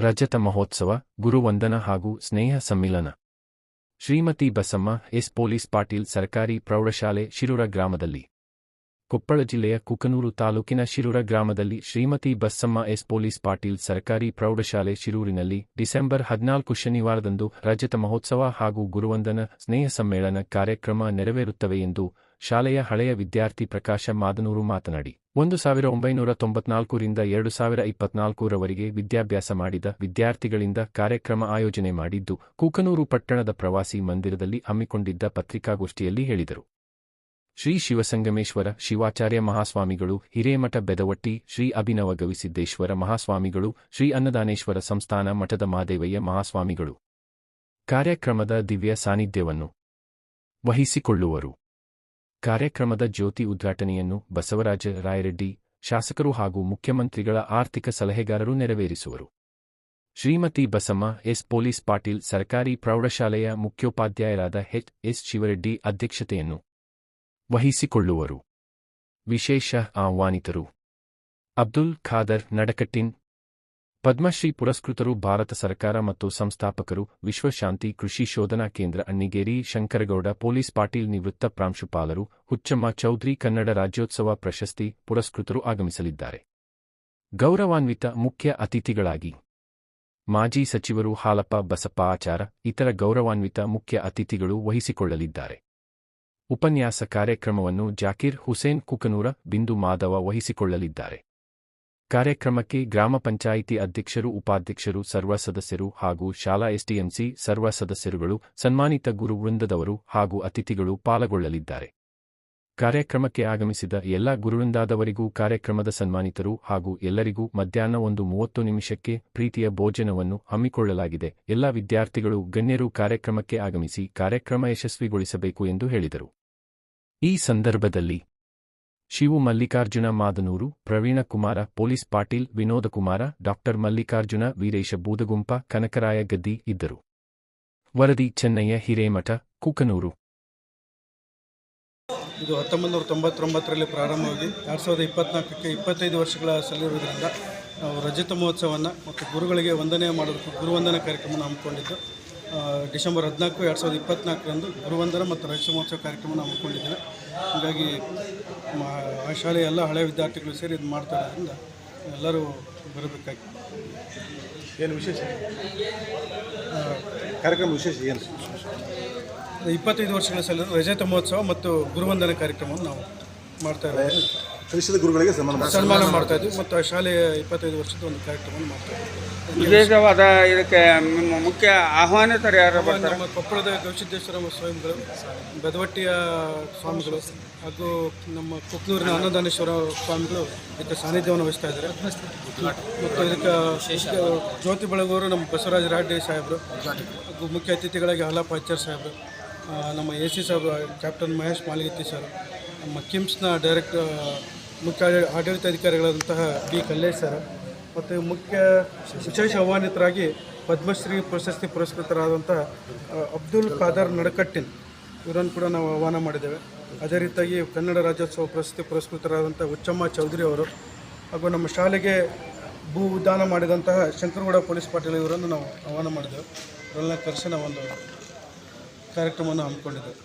ರಜತ ಮಹೋತ್ಸವ, ಗುರುವಂದನ ಹಾಗೂ ಸ್ನೇಹ ಸಮ್ಮಿಲನ. ಶ್ರೀಮತಿ ಬಸಮ್ಮ, ಎಸ್ ಪೊಲೀಸ್ ಪಾಟೀಲ್, ಸರ್ಕಾರಿ ಪ್ರೌಢಶಾಲೆ, ಶಿರೂರ ಗ್ರಾಮದಲ್ಲಿ. ಕೊಪ್ಪಳ ಜಿಲ್ಲೆಯ ಕುಕನೂರು ತಾಲೂಕಿನ ಶಿರೂರ ಗ್ರಾಮದಲ್ಲಿ ಶ್ರೀಮತಿ ಬಸಮ್ಮ, ಎಸ್ ಪೊಲೀಸ್ ಪಾಟೀಲ್, ಸರ್ಕಾರಿ ಪ್ರೌಢಶಾಲೆ, ಶಿರೂರಿನಲ್ಲಿ ಡಿಸೆಂಬರ್ ಹದಿನಾಲ್ಕು ಶನಿವಾರದಂದು ರಜತ ಮಹೋತ್ಸವ ಹಾಗೂ ಗುರುವಂದನ, ಸ್ನೇಹ ಸಮ್ಮೇಳನ ಕಾರ್ಯಕ್ರಮ ನೆರವೇರುತ್ತವೆ ಎಂದು ಶಾಲೆಯ ಹಳೆಯ ವಿದ್ಯಾರ್ಥಿ ಪ್ರಕಾಶ ಮಾದನೂರು ಮಾತನಾಡಿ. ಒಂದು ಸಾವಿರ ಒಂಬೈನೂರ ತೊಂಬತ್ನಾಲ್ಕರಿಂದ ಎರಡು ಸಾವಿರ ಇಪ್ಪತ್ನಾಲ್ಕರವರೆಗೆ ವಿದ್ಯಾಭ್ಯಾಸ ಮಾಡಿದ ವಿದ್ಯಾರ್ಥಿಗಳಿಂದ ಕಾರ್ಯಕ್ರಮ ಆಯೋಜನೆ ಮಾಡಿದ್ದು ಕೂಕನೂರು ಪಟ್ಟಣದ ಪ್ರವಾಸಿ ಮಂದಿರದಲ್ಲಿ ಹಮ್ಮಿಕೊಂಡಿದ್ದ ಪತ್ರಿಕಾಗೋಷ್ಠಿಯಲ್ಲಿ ಹೇಳಿದರು. ಶ್ರೀ ಶಿವಸಂಗಮೇಶ್ವರ, ಶಿವಾಚಾರ್ಯ ಮಹಾಸ್ವಾಮಿಗಳು, ಹಿರೇಮಠ ಬೆದವಟ್ಟಿ, ಶ್ರೀ ಅಭಿನವ ಗವಿಸಿದ್ದೇಶ್ವರ ಮಹಾಸ್ವಾಮಿಗಳು, ಶ್ರೀ ಅನ್ನದಾನೇಶ್ವರ ಸಂಸ್ಥಾನ ಮಠದ ಮಾದೇವಯ್ಯ ಮಹಾಸ್ವಾಮಿಗಳು. ಕಾರ್ಯಕ್ರಮದ ದಿವ್ಯ ಸಾನ್ನಿಧ್ಯವನ್ನು ವಹಿಸಿಕೊಳ್ಳುವರು. ಕಾರ್ಯಕ್ರಮದ ಜ್ಯೋತಿ ಉದ್ಘಾಟನೆಯನ್ನು ಬಸವರಾಜ ರಾಯರೆಡ್ಡಿ, ಶಾಸಕರು ಹಾಗೂ ಮುಖ್ಯಮಂತ್ರಿಗಳ ಆರ್ಥಿಕ ಸಲಹೆಗಾರರು ನೆರವೇರಿಸುವರು. ಶ್ರೀಮತಿ ಬಸಮ್ಮ, ಎಸ್ ಪೊಲೀಸ್ ಪಾಟೀಲ್, ಸರ್ಕಾರಿ ಪ್ರೌಢಶಾಲೆಯ ಮುಖ್ಯೋಪಾಧ್ಯಾಯರಾದ ಹೆಚ್ ಎಸ್ ಶಿವರೆಡ್ಡಿ ಅಧ್ಯಕ್ಷತೆಯನ್ನು ವಹಿಸಿಕೊಳ್ಳುವರು. ವಿಶೇಷ ಆಹ್ವಾನಿತರು. ಅಬ್ದುಲ್ ಖಾದರ್, ನಡಕಟ್ಟಿನ್ ಪದ್ಮಶ್ರೀ ಪುರಸ್ಕೃತರು ಭಾರತ ಸರ್ಕಾರ ಮತ್ತು ಸಂಸ್ಥಾಪಕರು, ವಿಶ್ವಶಾಂತಿ ಕೃಷಿ ಶೋಧನಾ ಕೇಂದ್ರ ಅಣ್ಣಿಗೇರಿ, ಶಂಕರಗೌಡ, ಪೊಲೀಸ್ ಪಾಟೀಲ್ ನಿವೃತ್ತ ಪ್ರಾಂಶುಪಾಲರು, ಹುಚ್ಚಮ್ಮ ಚೌಧರಿ ಕನ್ನಡ ರಾಜ್ಯೋತ್ಸವ ಪ್ರಶಸ್ತಿ ಪುರಸ್ಕೃತರು ಆಗಮಿಸಲಿದ್ದಾರೆ. ಗೌರವಾನ್ವಿತ ಮುಖ್ಯ ಅತಿಥಿಗಳಾಗಿ ಮಾಜಿ ಸಚಿವರು ಹಾಲಪ್ಪ ಬಸಪ್ಪ ಆಚಾರ, ಇತರ ಗೌರವಾನ್ವಿತ ಮುಖ್ಯ ಅತಿಥಿಗಳು ವಹಿಸಿಕೊಳ್ಳಲಿದ್ದಾರೆ. ಉಪನ್ಯಾಸ ಕಾರ್ಯಕ್ರಮವನ್ನು ಜಾಕೀರ್ ಹುಸೇನ್ ಕುಕನೂರ, ಬಿಂದು ಮಾಧವ ವಹಿಸಿಕೊಳ್ಳಲಿದ್ದಾರೆ. ಕಾರ್ಯಕ್ರಮಕ್ಕೆ ಗ್ರಾಮ ಪಂಚಾಯಿತಿ ಅಧ್ಯಕ್ಷರು, ಉಪಾಧ್ಯಕ್ಷರು, ಸರ್ವ ಸದಸ್ಯರು ಹಾಗೂ ಶಾಲಾ ಎಸ್ಡಿಎಂಸಿ ಸರ್ವ ಸದಸ್ಯರುಗಳು, ಸನ್ಮಾನಿತ ಗುರುವೃಂದದವರು ಹಾಗೂ ಅತಿಥಿಗಳು ಪಾಲ್ಗೊಳ್ಳಲಿದ್ದಾರೆ. ಕಾರ್ಯಕ್ರಮಕ್ಕೆ ಆಗಮಿಸಿದ ಎಲ್ಲ ಗುರುವೃಂದಾದವರಿಗೂ ಕಾರ್ಯಕ್ರಮದ ಸನ್ಮಾನಿತರು ಹಾಗೂ ಎಲ್ಲರಿಗೂ ಮಧ್ಯಾಹ್ನ ಒಂದು ಮೂವತ್ತು ನಿಮಿಷಕ್ಕೆ ಪ್ರೀತಿಯ ಭೋಜನವನ್ನು ಹಮ್ಮಿಕೊಳ್ಳಲಾಗಿದೆ. ಎಲ್ಲ ವಿದ್ಯಾರ್ಥಿಗಳು ಗಣ್ಯರು ಕಾರ್ಯಕ್ರಮಕ್ಕೆ ಆಗಮಿಸಿ ಕಾರ್ಯಕ್ರಮ ಯಶಸ್ವಿಗೊಳಿಸಬೇಕು ಎಂದು ಹೇಳಿದರು. ಈ ಸಂದರ್ಭದಲ್ಲಿ ಶಿವು ಮಲ್ಲಿಕಾರ್ಜುನ ಮಾದನೂರು, ಪ್ರವೀಣ ಕುಮಾರ, ಪೊಲೀಸ್ ಪಾಟೀಲ್ ವಿನೋದಕುಮಾರ ಡಾಕ್ಟರ್ ಮಲ್ಲಿಕಾರ್ಜುನ, ವೀರೇಶ ಬೂದಗುಂಪ, ಕನಕರಾಯ ಗದ್ದಿ ಇದ್ದರು. ವರದಿ, ಚೆನ್ನಯ್ಯ, ಹಿರೇಮಠ, ಕುಕನೂರು. ಇದು ಹತ್ತೊಂಬತ್ತು ನೂರ ತೊಂಬತ್ತೊಂಬತ್ತರಲ್ಲಿ ಪ್ರಾರಂಭವಾಗಿ ಎರಡು ಸಾವಿರದ ಇಪ್ಪತ್ನಾಲ್ಕಕ್ಕೆ ಇಪ್ಪತ್ತೈದು ವರ್ಷಗಳ ಸಲ್ಲಿರುವುದರಿಂದ ನಾವು ರಜತ ಮಹೋತ್ಸವವನ್ನು ಮತ್ತು ಗುರುಗಳಿಗೆ ವಂದನೆ ಮಾಡೋದಕ್ಕೆ ಗುರುವಂದನ ಕಾರ್ಯಕ್ರಮವನ್ನು ಹಮ್ಮಿಕೊಂಡಿದ್ದು ಡಿಸೆಂಬರ್ ಹದಿನಾಲ್ಕು, ಎರಡು ಸಾವಿರದ ಇಪ್ಪತ್ನಾಲ್ಕರಂದು ಗುರುವಂದನ ಮತ್ತು ರಜತ ಮಹೋತ್ಸವ ಕಾರ್ಯಕ್ರಮವನ್ನು ಹಮ್ಮಿಕೊಂಡಿದ್ದೇವೆ. ಹಾಗಾಗಿ ಮ- ಆ ಶಾಲೆಯ ಎಲ್ಲ ಹಳೆಯ ವಿದ್ಯಾರ್ಥಿಗಳು ಸೇರಿ ಇದು ಮಾಡ್ತಾ ಇರೋದ್ರಿಂದ ಎಲ್ಲರೂ ಬರಬೇಕಾಗಿ. ಏನು ವಿಶೇಷ? ಕಾರ್ಯಕ್ರಮ ವಿಶೇಷ ಏನು? ಇಪ್ಪತ್ತೈದು ವರ್ಷಗಳ ಸಲ ರಜತ ಮಹೋತ್ಸವ ಮತ್ತು ಗುರುವಂದನ ಕಾರ್ಯಕ್ರಮವನ್ನು ನಾವು ಮಾಡ್ತಾ ಇರೋದು. ಕಲಿಸಿದ ಗುರುಗಳಿಗೆ ಸನ್ಮಾನ ಸನ್ಮಾನ ಮಾಡ್ತಾ ಇದ್ವಿ ಮತ್ತು ಆ ಶಾಲೆಯ ಇಪ್ಪತ್ತೈದು ವರ್ಷದ ಒಂದು ಕಾರ್ಯಕ್ರಮವನ್ನು ಮಾಡ್ತಾ ಇದ್ವಿ. ವಿಶೇಷವಾದ ಇದಕ್ಕೆ ನಿಮ್ಮ ಮುಖ್ಯ ಆಹ್ವಾನಿತರು ಯಾರು ಬರ್ತಾರೆ? ನಮ್ಮ ಕೊಪ್ಪಳದ ಗವಿಸಿದ್ದೇಶ್ವರ ಸ್ವಾಮಿಗಳು ಬೆದವಟ್ಟಿಯ ಸ್ವಾಮಿಗಳು ಹಾಗೂ ನಮ್ಮ ಕುಕ್ನೂರಿನ ಅನ್ನದಾನೇಶ್ವರ ಸ್ವಾಮಿಗಳು ಇದಕ್ಕೆ ಸಾನ್ನಿಧ್ಯವನ್ನು ವಹಿಸ್ತಾ ಇದ್ದಾರೆ. ಮತ್ತು ಇದಕ್ಕೆ ಜ್ಯೋತಿ ಬೆಳಗೂರು ನಮ್ಮ ಬಸವರಾಜ ರಾಡ್ಡಿ ಸಾಹೇಬರು ಹಾಗೂ ಮುಖ್ಯ ಅತಿಥಿಗಳಾಗಿ ಹಾಲಪ್ಪ ಅಚ್ಚರ್ ಸಾಹೇಬರು ನಮ್ಮ ಎ ಸಿ ಸಾಹೇಬ್ ಕ್ಯಾಪ್ಟನ್ ಮಹೇಶ್ ಮಾಲಗಿತ್ತಿ ಸರ್ ನಮ್ಮ ಕಿಮ್ಸ್ನ ಡೈರೆಕ್ಟ್ ಮುಖ್ಯ ಆಡಳಿತಾಧಿಕಾರಿಗಳಾದಂತಹ ಬಿ ಕಲ್ಲೇಶ್ ಸರ್, ಮತ್ತು ಮುಖ್ಯ ವಿಶೇಷ ಆಹ್ವಾನಿತರಾಗಿ ಪದ್ಮಶ್ರೀ ಪ್ರಶಸ್ತಿ ಪುರಸ್ಕೃತರಾದಂತಹ ಅಬ್ದುಲ್ ಖಾದರ್ ನಡಕಟ್ಟಿನ್ ಇವರನ್ನು ಕೂಡ ನಾವು ಆಹ್ವಾನ ಮಾಡಿದ್ದೇವೆ. ಅದೇ ರೀತಿಯಾಗಿ ಕನ್ನಡ ರಾಜ್ಯೋತ್ಸವ ಪ್ರಶಸ್ತಿ ಪುರಸ್ಕೃತರಾದಂಥ ಉಚ್ಚಮ್ಮ ಚೌಧರಿ ಅವರು, ಹಾಗೂ ನಮ್ಮ ಶಾಲೆಗೆ ಭೂ ಉದ್ದಾನ ಮಾಡಿದಂತಹ ಶಂಕರಗೌಡ ಪೊಲೀಸ್ ಪಾಟೀಲ್ ಇವರನ್ನು ನಾವು ಆಹ್ವಾನ ಮಾಡಿದೆವು ಅವರೆಲ್ಲ ಕರೆಸಿ ಒಂದು ಕಾರ್ಯಕ್ರಮವನ್ನು ಹಮ್ಮಿಕೊಂಡಿದ್ದೇವೆ.